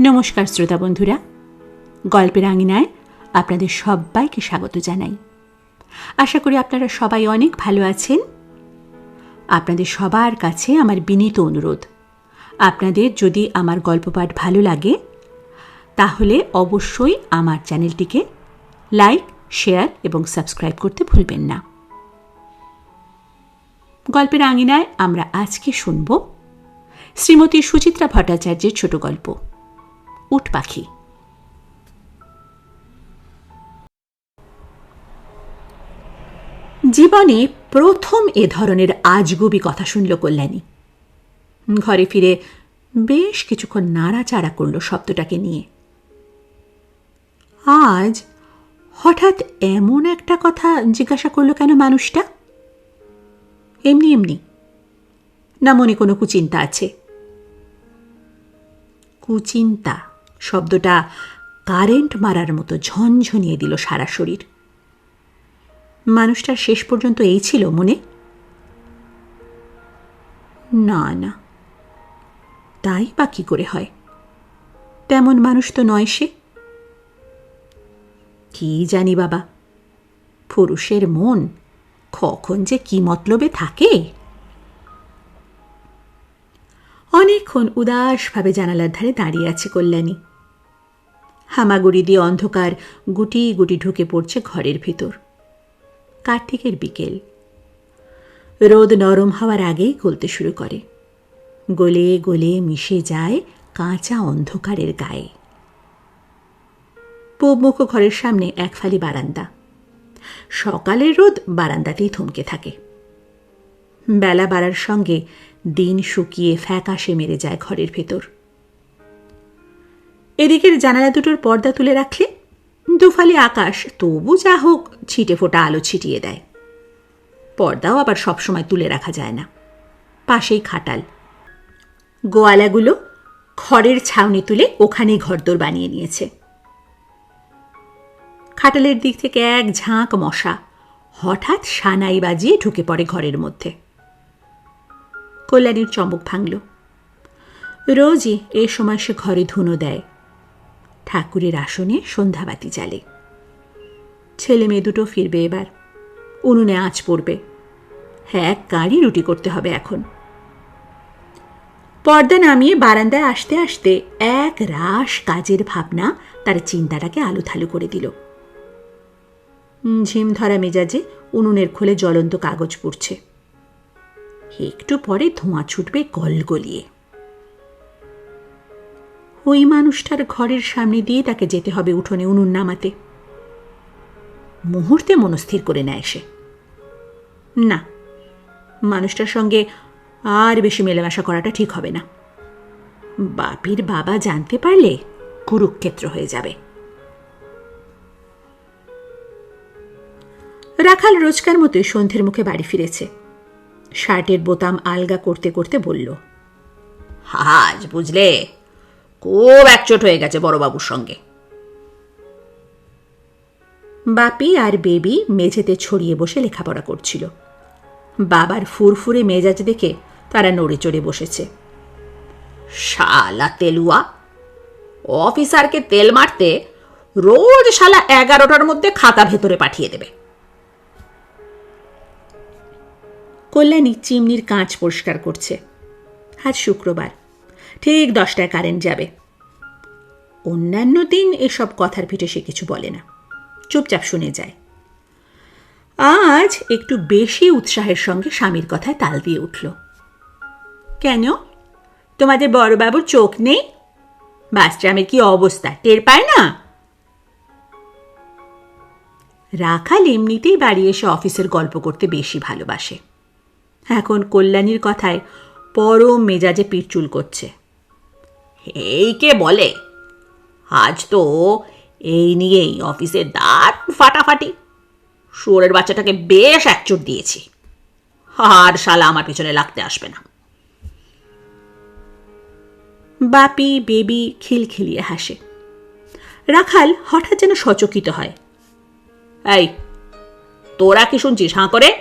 নমস্কার শ্রোতা বন্ধুরা। গল্পের আঙিনায় আপনাদের সবাইকে স্বাগত জানাই। আশা করি আপনারা সবাই অনেক ভালো আছেন। আপনাদের সবার কাছে আমার বিনীত অনুরোধ। আপনাদের যদি আমার গল্প পাঠ ভালো লাগে, তাহলে অবশ্যই আমার চ্যানেলটিকে লাইক, শেয়ার এবং সাবস্ক্রাইব করতে ভুলবেন না। গল্পের আঙিনায় আমরা আজকে শুনব শ্রীমতী সুচিত্রা ভট্টাচার্যের ছোট গল্প। উট পাখি। জীবনে প্রথম এ ধরনের আজগুবি কথা শুনল কল্যাণী। ঘরে ফিরে বেশ কিছুক্ষণ নাড়াচাড়া করল শব্দটাকে নিয়ে। আজ হঠাৎ এমন একটা কথা জিজ্ঞাসা করল কেন মানুষটা? এমনি এমনি। না মনে কোনো কুচিন্তা আছে? কুচিন্তা। শব্দটা কারেন্ট মারার মতো ঝনঝনিয়ে দিল সারা শরীর। মানুষটার শেষ পর্যন্ত এই ছিল মনে। না না। তাই বা কি করে হয়? তেমন মানুষ তো নয় সে। কি জানি বাবা, পুরুষের মন কখন যে কি মতলবে থাকে। অনেকক্ষণ উদাসভাবে জানালার ধারে দাঁড়িয়ে আছে কল্যাণী। হামাগুড়ি দিয়ে অন্ধকার গুটি গুটি ঢুকে পড়ছে ঘরের ভিতর। কার্তিকের বিকেল। রোদ নরম হওয়ার আগেই গলতে শুরু করে। গলে গলে মিশে যায় কাঁচা অন্ধকারের গায়ে। পূবমুখ ঘরের সামনে এক ফালি বারান্দা। সকালের রোদ বারান্দাতেই থমকে থাকে। বেলা বাড়ার সঙ্গে দিন শুকিয়ে ফ্যাকাশে মেরে যায় ঘরের ভেতর। এদিকের জানালা দুটোর পর্দা তুলে রাখলে দুফালি আকাশ তবু যা হোক ছিটে ফোটা আলো ছিটিয়ে দেয়। পর্দাও আবার সবসময় তুলে রাখা যায় না। পাশেই খাটাল। গোয়ালাগুলো খড়ের ছাউনি তুলে ওখানেই ঘরদোর বানিয়ে নিয়েছে। খাটালের দিক থেকে এক ঝাঁক মশা হঠাৎ সানাই বাজিয়ে ঢুকে পড়ে ঘরের মধ্যে। কল্যাণীর চমক ভাঙল। রোজই এ সময় সে ঘরে ধুনো দেয়। ঠাকুরের আসনে সন্ধ্যাবাতি জ্বালে। ছেলে মেয়ে দুটো ফিরবে এবার। উনুনে আঁচ পড়বে। হ্যাঁ এক গাড়ি রুটি করতে হবে এখন। পর্দা নামিয়ে বারান্দায় আসতে আসতে এক রাস কাজের ভাবনা তার চিন্তাটাকে আলুথালু করে দিল। ঝিম ধরা মেজাজে উনুনের খোলে জ্বলন্ত কাগজ পড়ছে। একটু পরে ধোঁয়া ছুটবে গলগলিয়ে। ওই মানুষটার ঘরের সামনে দিয়ে তাকে যেতে হবে উঠোনে উনুন নামাতে। মুহূর্তে মনস্থির করে নেয় সে। না, মানুষটার সঙ্গে আর বেশি মেলামেশা করাটা ঠিক হবে না। বাপির বাবা জানতে পারলে কুরুক্ষেত্র হয়ে যাবে। রাখাল রোজকার মতোই সন্ধ্যের মুখে বাড়ি ফিরেছে। শার্টের বোতাম আলগা করতে করতে বলল হাজ বুঝলে খুব একচোট হয়ে গেছে বড়বাবুর সঙ্গে। বাপি আর বেবি মেঝেতে ছড়িয়ে বসে লেখাপড়া করছিল। বাবার ফুরফুরে মেজাজ দেখে তারা নড়ে চড়ে বসেছে। শালা তেলুয়া, অফিসারকে তেল মারতে রোজ শালা এগারোটার মধ্যে খাতা ভেতরে পাঠিয়ে দেবে। কল্যাণী চিমনির কাঁচ পরিষ্কার করছে। আজ শুক্রবার। ঠিক দশটায় কারেন্ট যাবে। অন্যান্য দিন এসব কথার পিঠে সে কিছু বলে না। চুপচাপ শুনে যায়। আজ একটু বেশি উৎসাহের সঙ্গে স্বামীর কথায় তাল দিয়ে উঠল। কেন? তোমাদের বড়বাবুর চোখ নেই? বাসট্রামের কি অবস্থা? টের পায় না? রাখাল এমনিতেই বাড়ি এসে অফিসের গল্প করতে বেশি ভালোবাসে। এখন কল্যাণীর কথায় পরম মেজাজে পিঠচুল করছে। এই কে বলে? আজ তো এই নিয়েই অফিসের দাঁত ফাটাফাটি। শুয়োরের বাচ্চাটাকে বেশ একচোট দিয়েছি। আর শালা আমার পিছনে লাগতে আসবে না। বাপি, বেবি খিলখিলিয়ে হাসে। রাখাল হঠাৎ যেন সচকিত হয়। এই, তোরা কি শুনছিস হাঁ করে?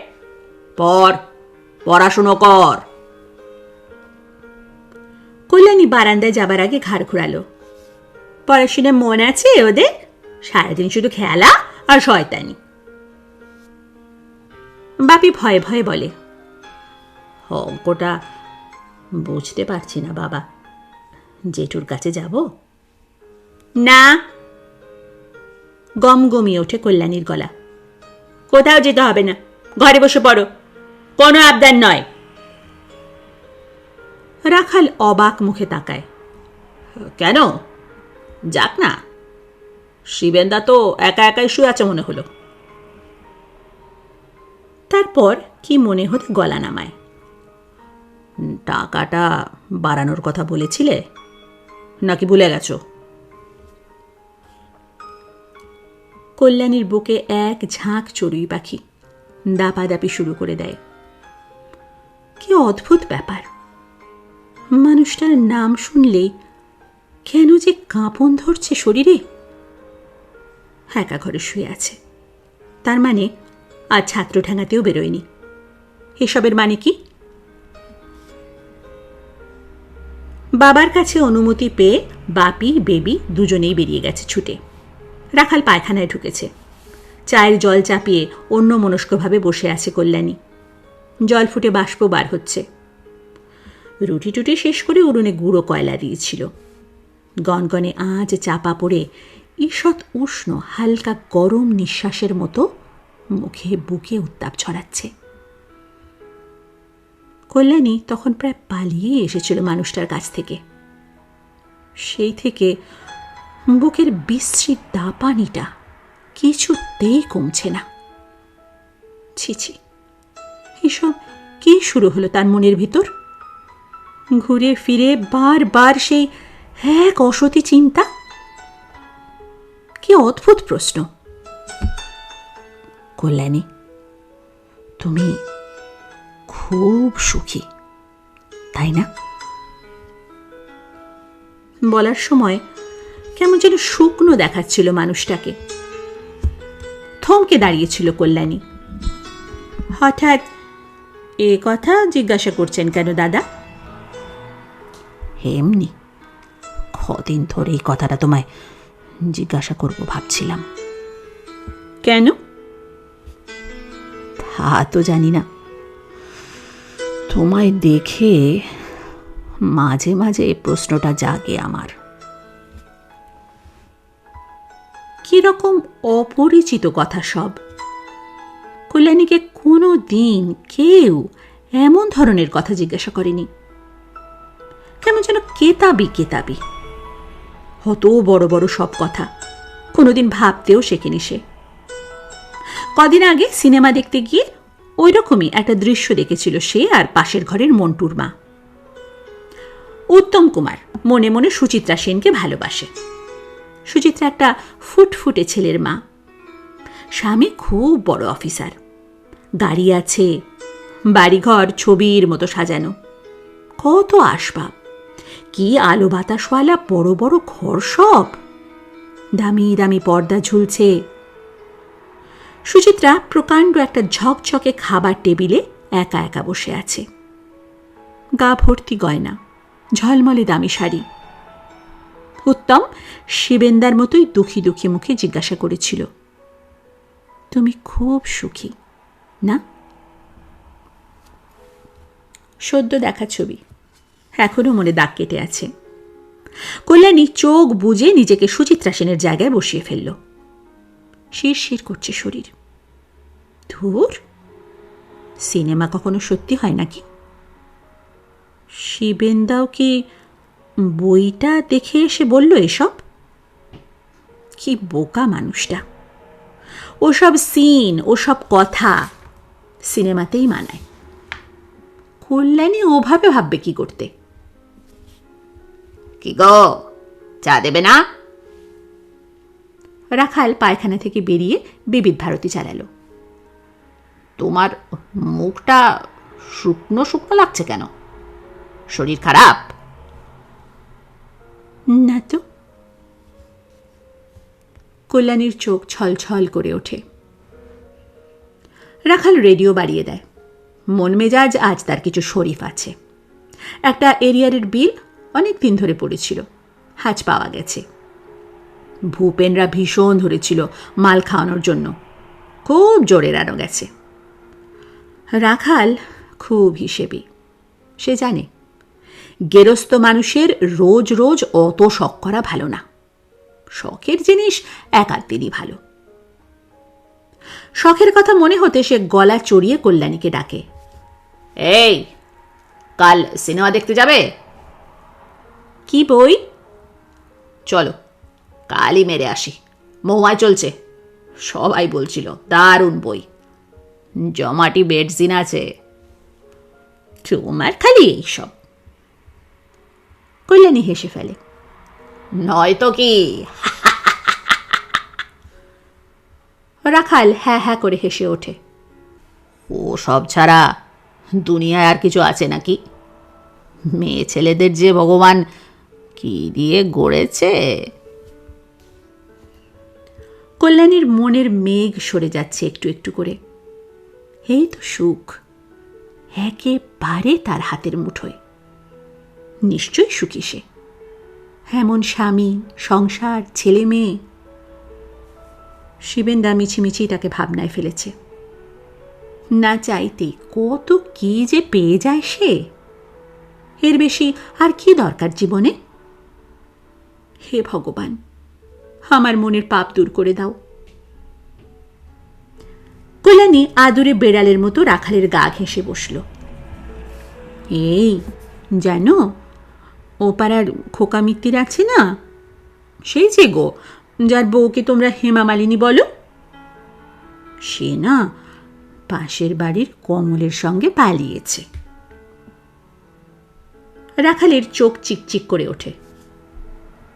পর পড়াশুনো কর। কল্যাণী বারান্দায় যাবার আগে ঘাড় ঘোরালো। পড়াশুনে মন আছে ওদের? সারাদিন শুধু খেলা আর শয়তানি। বাপি ভয়ে ভয়ে বলে, অঙ্কটা বুঝতে পারছি না বাবা। জেঠুর কাছে যাব? না। গম গমিয়ে ওঠে কল্যাণীর গলা। কোথাও যেতে হবে না। ঘরে বসে পড়ো। কোনো আবদার নয়। রাখাল অবাক মুখে তাকায়। কেন? যাক না। শিবেন্দা তো একা একাই শুয়ে আছে মনে হলো। তারপর কি মনে হতে গলা নামায়? টাকাটা বাড়ানোর কথা বলেছিলে? নাকি ভুলে গেছো? কল্যাণীর বুকে এক ঝাঁক চড়ুই পাখি দাপাদাপি শুরু করে দেয়। কি অদ্ভুত ব্যাপার। মানুষটার নাম শুনলেই কেন যে কাঁপন ধরছে শরীরে? একা ঘরে শুয়ে আছে। তার মানে আর ছাত্র ঠেঙাতেও বেরোয়নি। এসবের মানে কি? বাবার কাছে অনুমতি পেয়ে বাপি, বেবি দুজনেই বেরিয়ে গেছে ছুটে। রাখাল পায়খানায় ঢুকেছে। চায়ের জল চাপিয়ে অন্য মনস্কভাবে বসে আছে কল্যাণী। জল ফুটে বাষ্প বার হচ্ছে। রুটি টুটি শেষ করে উড়োনে গুঁড়ো কয়লা দিয়েছিল। গনগনে আজ চাপা পড়ে ঈষৎ উষ্ণ, হালকা গরম নিঃশ্বাসের মতো মুখে বুকে উত্তাপ ছড়াচ্ছে। কল্যাণী তখন প্রায় পালিয়ে এসেছিল মানুষটার কাছ থেকে। সেই থেকে বুকের বিশ্রী দাপানিটা কিছুতেই কমছে না। ছি ছি এসব কি শুরু হলো তার মনের ভিতর? ঘুরে ফিরে বারবার সেই এক অসতি চিন্তা? কি অদ্ভুত প্রশ্ন। কল্যাণী, তুমি খুব সুখী, তাই না? বলার সময় কেমন যেন শুকনো দেখাচ্ছিল মানুষটাকে। থমকে দাঁড়িয়েছিল কল্যাণী। হঠাৎ এ কথা জিজ্ঞাসা করছেন কেন দাদা? এমনি। কদিন ধরে এই কথাটা তোমায় জিজ্ঞাসা করব ভাবছিলাম। কেন? তা তো জানি না। তোমায় দেখে মাঝে মাঝে এই প্রশ্নটা জাগে আমার। কীরকম অপরিচিত কথা সব। কল্যাণীকে কোনো দিন কেউ এমন ধরনের কথা জিজ্ঞাসা করেনি। কেমন যেন কেতাবি কেতাবি। হত বড় বড় সব কথা। কোনোদিন ভাবতেও শেখেনি সে। কদিন আগে সিনেমা দেখতে গিয়ে ওই রকমই একটা দৃশ্য দেখেছিল সে আর পাশের ঘরের মন্টুর মা। উত্তম কুমার মনে মনে সুচিত্রা সেনকে ভালোবাসে। সুচিত্রা একটা ফুটফুটে ছেলের মা। স্বামী খুব বড় অফিসার। গাড়ি আছে, বাড়িঘর, ছবির মতো সাজানো। কত আসবাব। কি আলো বাতাসওয়ালা বড় বড় ঘর সব? দামি দামি পর্দা ঝুলছে। সুচিত্রা প্রকাণ্ড একটা ঝকঝকে খাবার টেবিলে একা একা বসে আছে। গা ভর্তি গয়না, ঝলমলে দামি শাড়ি। উত্তম শিবেন্দার মতোই দুঃখী দুঃখী মুখে জিজ্ঞাসা করেছিল, তুমি খুব সুখী, না? সদ্য দেখা ছবি। এখনও মনে দাগ কেটে আছে। কল্যাণী চোখ বুঝে নিজেকে সুচিত্রা সেনের জায়গায় বসিয়ে ফেলল। শির শির করছে শরীর। ধুর! সিনেমা কখনো সত্যি হয় নাকি? শিবেন্দাও কি বইটা দেখে এসে বলল এসব? কি বোকা মানুষটা। ওসব সিন, ওসব কথা সিনেমাতেই মানায়। কল্যাণী ওভাবে ভাববে কি করতে? কি গো চা দেবে না? রাখাল পায়খানা থেকে বেরিয়ে বিবিধ ভারতী চালালো। তোমার মুখটা শুকনো শুকনো লাগছে কেন? শরীর খারাপ? না তো। কল্যাণীর চোখ ছলছল করে ওঠে। রাখাল রেডিও বাড়িয়ে দেয়। মন মেজাজ আজ তার কিছু শরীফ আছে। একটা এরিয়ারের বিল অনেক দিন ধরে পড়েছিল। হাজ পাওয়া গেছে। ভূপেনরা ভীষণ ধরেছিল মাল খাওয়ানোর জন্য। খুব জোরে রানো গেছে। রাখাল খুব হিসেবি। সে জানে, গেরস্ত মানুষের রোজ রোজ অত শখ করা ভালো না। শখের জিনিস একাত্তেরই ভালো। শখের কথা মনে হতে সে গলা চড়িয়ে কল্যাণীকে ডাকে, এই, কাল সিনেমা দেখতে যাবে? কি বই? চলো কালই মেরে আসি। মহুয়ায় চলছে। সবাই বলছিল, দারুণ বই। জমাটি বেডসিন আছে। তোমার খালি এইসব। কল্যাণী হেসে ফেলে। নয়তো কি? রাখাল হ্যাঁ হ্যাঁ করে হেসে ওঠে। ও সব ছাড়া দুনিয়ায় আর কিছু আছে নাকি? মেয়ে ছেলেদের যে ভগবান কি দিয়ে গড়েছে? কল্যাণীর মনের মেঘ সরে যাচ্ছে একটু একটু করে। এই তো সুখ। একেবারে তার হাতের মুঠোয়। নিশ্চয়ই সুখী সে। এমন স্বামী, সংসার, ছেলে মেয়ে। শিবেন্দা মিছিমিছি তাকে ভাবনায় ফেলেছে। না চাইতে কত কি যে পেয়ে যায় সে? এর বেশি আর কি দরকার জীবনে? হে ভগবান, আমার মনের পাপ দূর করে দাও। কল্যাণী আদুরে বেড়ালের মতো রাখালের গা ঘেঁষে বসল। এই জানো ও পাড়ার খোকা মিত্তির আছে না? সেই যে গো, যার বউকে তোমরা হেমা মালিনী বলো? সে না পাশের বাড়ির কমলের সঙ্গে পালিয়েছে। রাখালের চোখ চিকচিক করে ওঠে।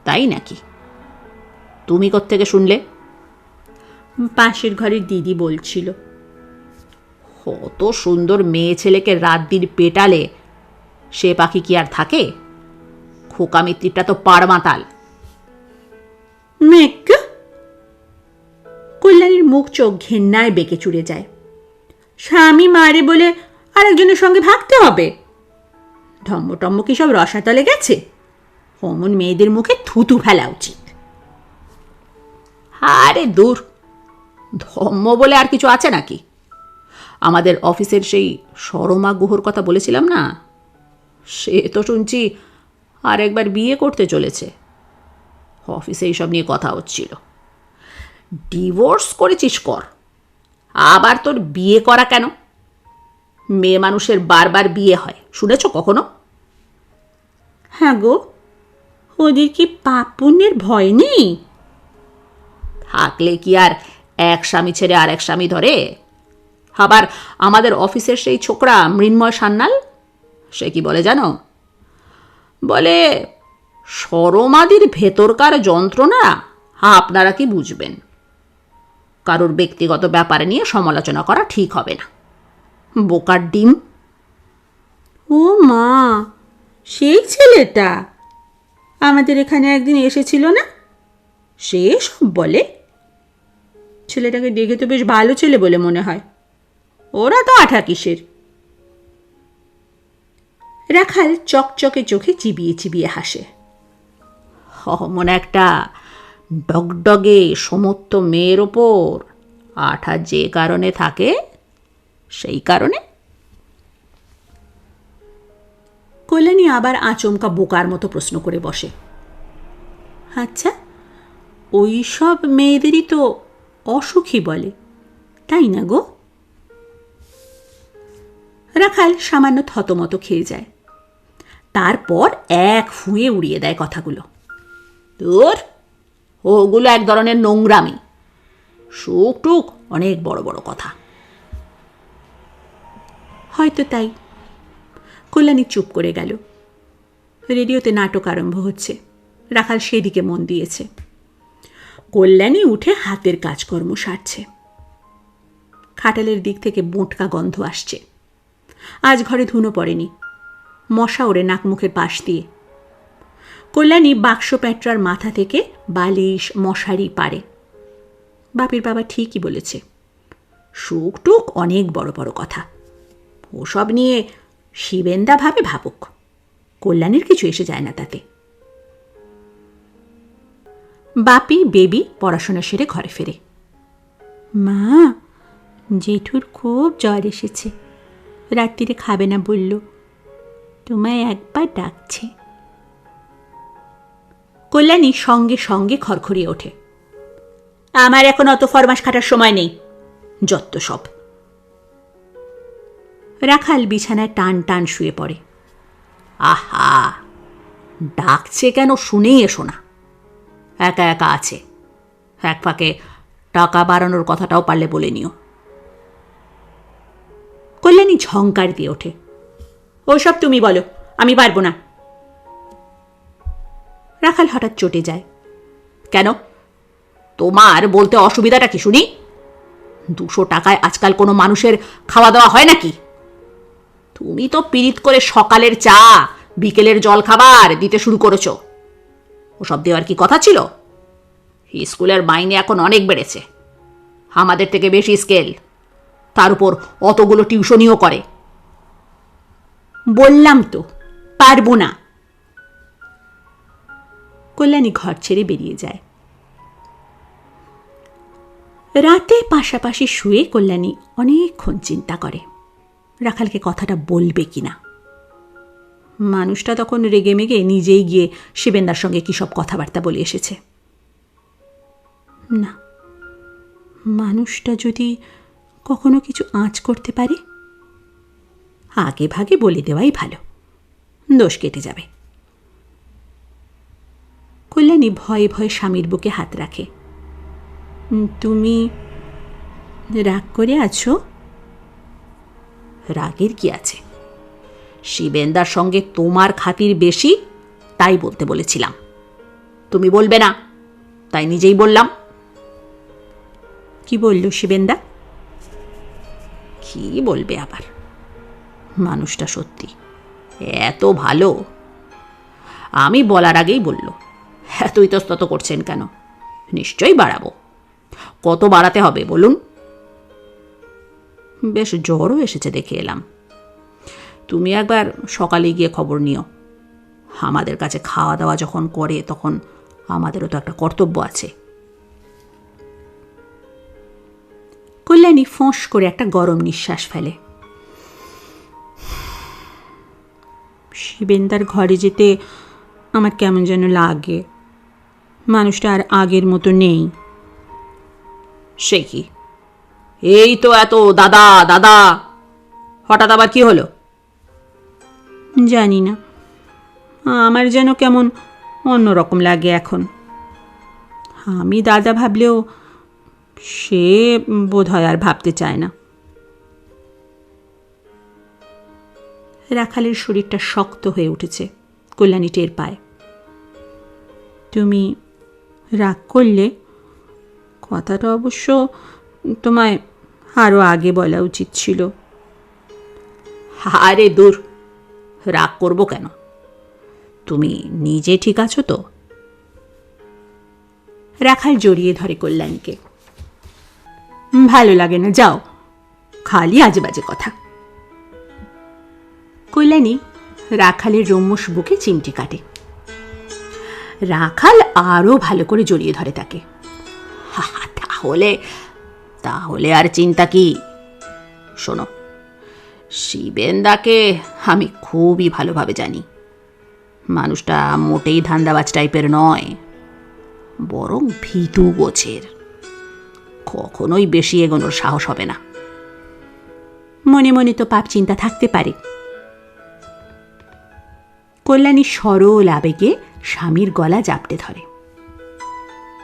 তাই নাকি? তুমি থেকে শুনলে? পাশের ঘরের দিদি বলছিল। কত সুন্দর মেয়ে ছেলেকে রাত দিন পেটালে সে পাখি কি আর থাকে? খোকা মিত্রিটা তো পাড়মাতাল। মেঘ! কল্যাণীর মুখ চোখ ঘেন্নায় বেঁকে চুড়ে যায়। স্বামী মারে বলে আরেকজনের সঙ্গে ভাগতে হবে? ধম্ম টম্ম কি সব রসাতলে গেছে? অমন মেয়েদের মুখে থুতু ফেলা উচিত। আরে দূর ধর্ম বলে আর কিছু আছে নাকি? আমাদের অফিসের সেই সরমা গুহর কথা বলেছিলাম না? সে তো শুনছি আর একবার বিয়ে করতে চলেছে। অফিসে এইসব নিয়ে কথা হচ্ছিল। ডিভোর্স করেছিস কর, আবার তোর বিয়ে করা কেন? মেয়ে মানুষের বারবার বিয়ে হয়, শুনেছ কখনো? হ্যাঁ গো ওদের কি পাপ পুণ্যের ভয় নেই? থাকলে কি আর এক স্বামী ছেড়ে আর এক স্বামী ধরে? আবার আমাদের অফিসের সেই ছোকরা মৃন্ময় সান্যাল? সে কি বলে জানো? বলে সরমাদির ভেতরকার যন্ত্রণা আপনারা কি বুঝবেন? কারোর ব্যক্তিগত ব্যাপারে নিয়ে সমালোচনা করা ঠিক হবে না। বোকার ডিম? ও মা সেই ছেলেটা আমাদের এখানে একদিন এসেছিল না? সে সব বলে। ছেলেটাকে দেখে তো বেশ ভালো ছেলে বলে মনে হয়। ওরা তো আঠা কিসের? রাখাল চকচকে চোখে চিবিয়ে চিবিয়ে হাসে। অমন একটা ডগডগে সমস্ত মেয়ের ওপর আঠা যে কারণে থাকে, সেই কারণে কল্যাণী আবার আচমকা বোকার মতো প্রশ্ন করে বসে। আচ্ছা ওই সব মেয়েদেরই তো অসুখী বলে, তাই না গো? রাখাল সামান্য থতমত খেয়ে যায়। তারপর এক ফুঁয়ে উড়িয়ে দেয় কথাগুলো। তোর ওগুলো এক ধরনের নোংরামি। সুখ টুক অনেক বড় বড় কথা। হয়তো তাই। কল্যাণী চুপ করে গেল। রেডিওতে নাটক আরম্ভ হচ্ছে। রাখাল সেদিকে মন দিয়েছে। কল্যাণী উঠে হাতের কাজকর্ম সারছে। খাটালের দিক থেকে বোঁটকা গন্ধ আসছে। আজ ঘরে ধুনো পড়েনি। মশা ওড়ে নাক মুখের পাশ দিয়ে। কল্যাণী বাক্স প্যাটরার মাথা থেকে বালিশ, মশারি পারে বাপির বাবা ঠিকই বলেছে। সুখ টুক অনেক বড় বড় কথা। ওসব নিয়ে শিবেন্দা ভাবে ভাবুক। কল্যাণের কিছু এসে যায় না তাতে। বাপি, বেবি পড়াশোনা সেরে ঘরে ফেরে। মা, জেঠুর খুব জ্বর এসেছে। রাত্রিরে খাবে না বলল, তোমায় একবার ডাকছে। কল্যাণী সঙ্গে সঙ্গে খড়খড়িয়ে ওঠে। আমার এখন অত ফরমাস খাটার সময় নেই। যত সব। রাখাল বিছানায় টান টান শুয়ে পড়ে। আহা, ডাকছে কেন শুনেই এসো না। একা একা আছে। এক ফাঁকে টাকা বাড়ানোর কথাটাও পারলে বলে নিও। কল্যাণী ঝঙ্কার দিয়ে ওঠে। ওসব তুমি বলো, আমি পারব না। রাখাল হঠাৎ চটে যায়। কেন? তোমার বলতে অসুবিধাটা কি শুনি? দুশো টাকায় আজকাল কোনো মানুষের খাওয়া দাওয়া হয় নাকি? তুমি তো পিরিত করে সকালের চা, বিকেলের জল খাবার দিতে শুরু করেছ। ওসব দেওয়ার কি কথা ছিল? স্কুলের মাইনে এখন অনেক বেড়েছে। আমাদের থেকে বেশি স্কেল। তার উপর অতগুলো টিউশনিও করে। বললাম তো, পারব না। কল্যাণী ঘর ছেড়ে বেরিয়ে যায়। রাতে পাশাপাশি শুয়ে কল্যাণী অনেকক্ষণ চিন্তা করে। রাখালকে কথাটা বলবে কি না? মানুষটা তখন রেগে মেগে নিজেই গিয়ে শিবেন্দার সঙ্গে কী সব কথাবার্তা বলে এসেছে। না, মানুষটা যদি কখনো কিছু আঁচ করতে পারে, আগে ভাগে বলে দেওয়াই ভালো, দোষ কেটে যাবে। কল্যাণী ভয়ে ভয়ে স্বামীর বুকে হাত রাখে। তুমি রাগ করে আছো? রাগের কি আছে? শিবেন্দার সঙ্গে তোমার খাতির বেশি? তাই বলতে বলেছিলাম। তুমি বলবে না। তাই নিজেই বললাম। কি বলল শিবেন্দা? কি বলবে আবার? মানুষটা সত্যি এত ভালো। আমি বলার আগেই বলল, এত ইতস্তত করছেন কেন? নিশ্চয়ই বাড়াবো। কত বাড়াতে হবে বলুন? বেশ জ্বরও এসেছে দেখে এলাম। তুমি একবার সকালে গিয়ে খবর নিও। আমাদের কাছে খাওয়া দাওয়া যখন করে, তখন আমাদেরও তো একটা কর্তব্য আছে। কল্যাণী ফোঁস করে একটা গরম নিঃশ্বাস ফেলে। শিবেন্দার ঘরে যেতে আমার কেমন যেন লাগে। মানুষটা আর আগের মতো নেই। সে কি? এই তো এত দাদা দাদা। হঠাৎ আবার কি হলো? জানি না। আমার যেন কেমন অন্যরকম লাগে এখন। আমি দাদা ভাবলেও সে বোধ হয় আর ভাবতে চায় না। রাখালের শরীরটা শক্ত হয়ে উঠেছে, কল্যাণী টের পায়। তুমি রাগ করলে কথাটা অবশ্য তোমায় আরও আগে বলা উচিত ছিল। আরে দূর, রাগ করব কেন? তুমি নিজে ঠিক আছো তো? রাখাল জড়িয়ে ধরে কল্যাণীকে। ভালো লাগে না, যাও, খালি আজে বাজে কথা। কল্যাণী রাখালের রম্যস বুকে চিমটি কাটে। রাখাল আরও ভালো করে জড়িয়ে ধরে তাকে। তাহলে তাহলে আর চিন্তা কি? শোনো, শিবেন্দাকে আমি খুবই ভালোভাবে জানি। মানুষটা মোটেই ধান্দাবাজ টাইপের নয়, বরং ভীতু গোছের। কখনোই বেশি এগোনোর সাহস হবে না। মনে মনে তো পাপ চিন্তা থাকতে পারে। কল্যাণী সরল আবেগে স্বামীর গলা জাপটে ধরে।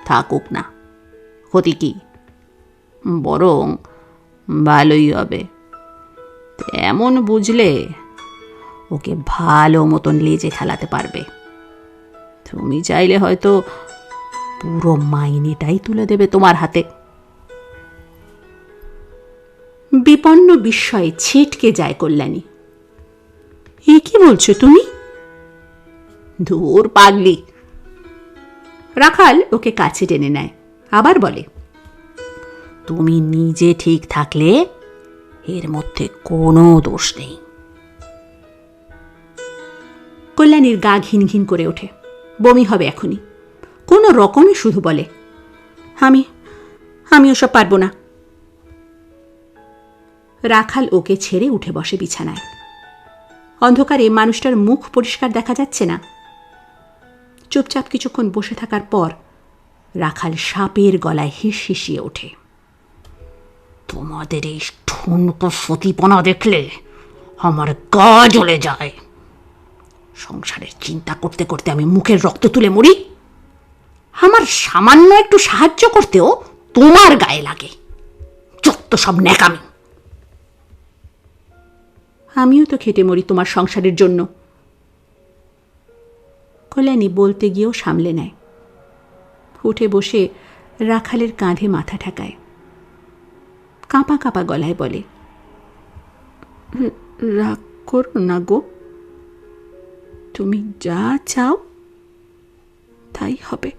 থাকুক না, ক্ষতি কি? বরং ভালোই হবে। এমন বুঝলে ওকে ভালো মতন লেজে খেলাতে পারবে। তুমি চাইলে হয়তো পুরো মাইনেটাই তুলে দেবে তোমার হাতে। বিপন্ন বিস্ময়ে ছিটকে যায় কল্যাণী। এ কি বলছো তুমি? ধুর পাগলি। রাখাল ওকে কাছে টেনে নেয়, আবার বলে তুমি নিজে ঠিক থাকলে এর মধ্যে কোনো দোষ নেই। কল্যাণীর গা ঘিন ঘিন করে ওঠে। বমি হবে এখনই। কোনো রকমই শুধু বলে, আমি আমি ওসব পারব না। রাখাল ওকে ছেড়ে উঠে বসে বিছানায়। অন্ধকারে মানুষটার মুখ পরিষ্কার দেখা যাচ্ছে না। চুপচাপ কিছুক্ষণ বসে থাকার পর রাখাল সাপের গলায় হিস হিসিয়ে ওঠে। তোমাদের এই ঠুনকো সতীপনা দেখলে আমার গা জ্বলে যায় সংসারের চিন্তা করতে করতে আমি মুখের রক্ত তুলে মরি আমার সামান্য একটু সাহায্য করতেও তোমার গায়ে লাগে যত সব ন্যাকামি আমিও তো খেটে মরি তোমার সংসারের জন্য কল্যাণী বলতে গিয়েও সামলে নেয় উঠে বসে রাখালের কাঁধে মাথা ঠেকায় কাঁপা কাঁপা গলায় বলে "র- রাগ করো না গো। তুমি যা চাও, তাই হবে।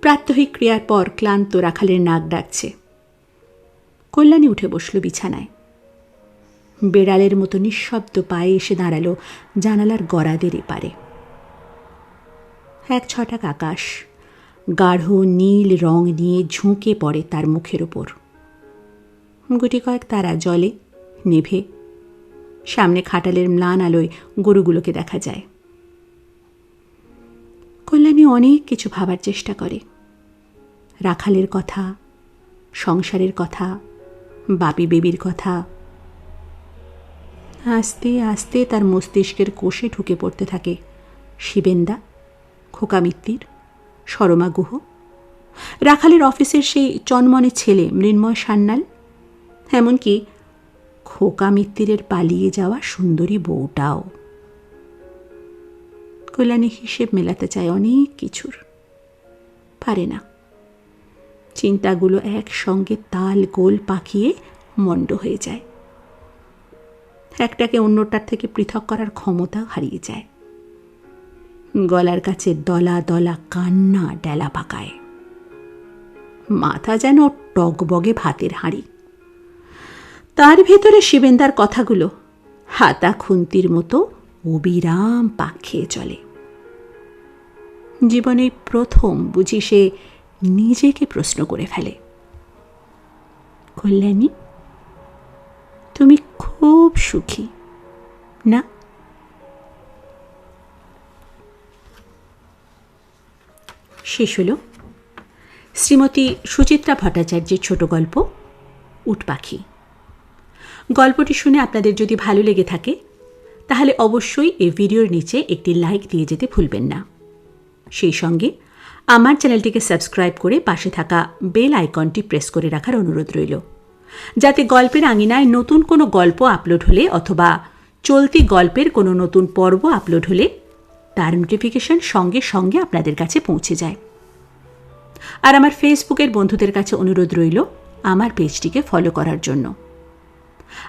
প্রাত্যহিক ক্রিয়ার পর ক্লান্ত রাখালের নাক ডাকছে। কল্যাণী উঠে বসল বিছানায়। বেড়ালের মতো নিঃশব্দ পায়ে এসে দাঁড়াল জানালার গড়াদের এপারে। এক ছটাক আকাশ গাঢ় নীল রং নিয়ে ঝুঁকে পড়ে তার মুখের ওপর গুটি কয়েক তারা জলে, নেভে, সামনে খাটালের ম্লান আলোয় গরুগুলোকে দেখা যায়। কল্যাণী অনেক কিছু ভাবার চেষ্টা করে। রাখালের কথা, সংসারের কথা, বাপি বেবির কথা। আস্তে আস্তে তার মস্তিষ্কের কোষে ঢুকে পড়তে থাকে শিবেন্দা খোকা মিত্তির সরমা গুহ রাখালের অফিসের সেই চনমনে ছেলে মৃন্ময় সান্যাল, এমনকি খোকা মিত্তিরের পালিয়ে যাওয়া সুন্দরী বউটাও। কল্যাণী হিসেব মেলাতে চায় অনেক কিছুর। পারে না। চিন্তাগুলো একসঙ্গে তাল গোল পাকিয়ে মণ্ড হয়ে যায়। একটাকে অন্যটার থেকে পৃথক করার ক্ষমতা হারিয়ে যায়। গলার কাছে দলা দলা কান্না ডেলা পাকায়। মাথা যেন টগবগে ভাতের হাঁড়ি। তার ভেতরে শিবেন্দার কথাগুলো হাতা খুন্তির মতো অবিরাম পাক খেয়ে চলে। জীবনে প্রথম বুঝি সে নিজেকে প্রশ্ন করে ফেলে। কল্যাণী, তুমি খুব সুখী, না? শেষ হল। শ্রীমতী সুচিত্রা ভট্টাচার্যের ছোট গল্প, উট পাখি। গল্পটি শুনে আপনাদের যদি ভালো লেগে থাকে, তাহলে অবশ্যই এই ভিডিওর নিচে একটি লাইক দিয়ে যেতে ভুলবেন না। সেই সঙ্গে আমার চ্যানেলটিকে সাবস্ক্রাইব করে পাশে থাকা বেল আইকনটি প্রেস করে রাখার অনুরোধ রইল। যাতে গল্পের আঙিনায় নতুন কোনো গল্প আপলোড হলে অথবা চলতি গল্পের কোনো নতুন পর্ব আপলোড হলে তার নোটিফিকেশন সঙ্গে সঙ্গে আপনাদের কাছে পৌঁছে যায়। আর আমার ফেসবুকের বন্ধুদের কাছে অনুরোধ রইল আমার পেজটিকে ফলো করার জন্য।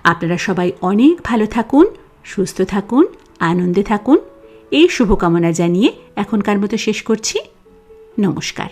আপনারা সবাই অনেক ভালো থাকুন, সুস্থ থাকুন, আনন্দে থাকুন। এই শুভকামনা জানিয়ে এখনকার মতো শেষ করছি। নমস্কার।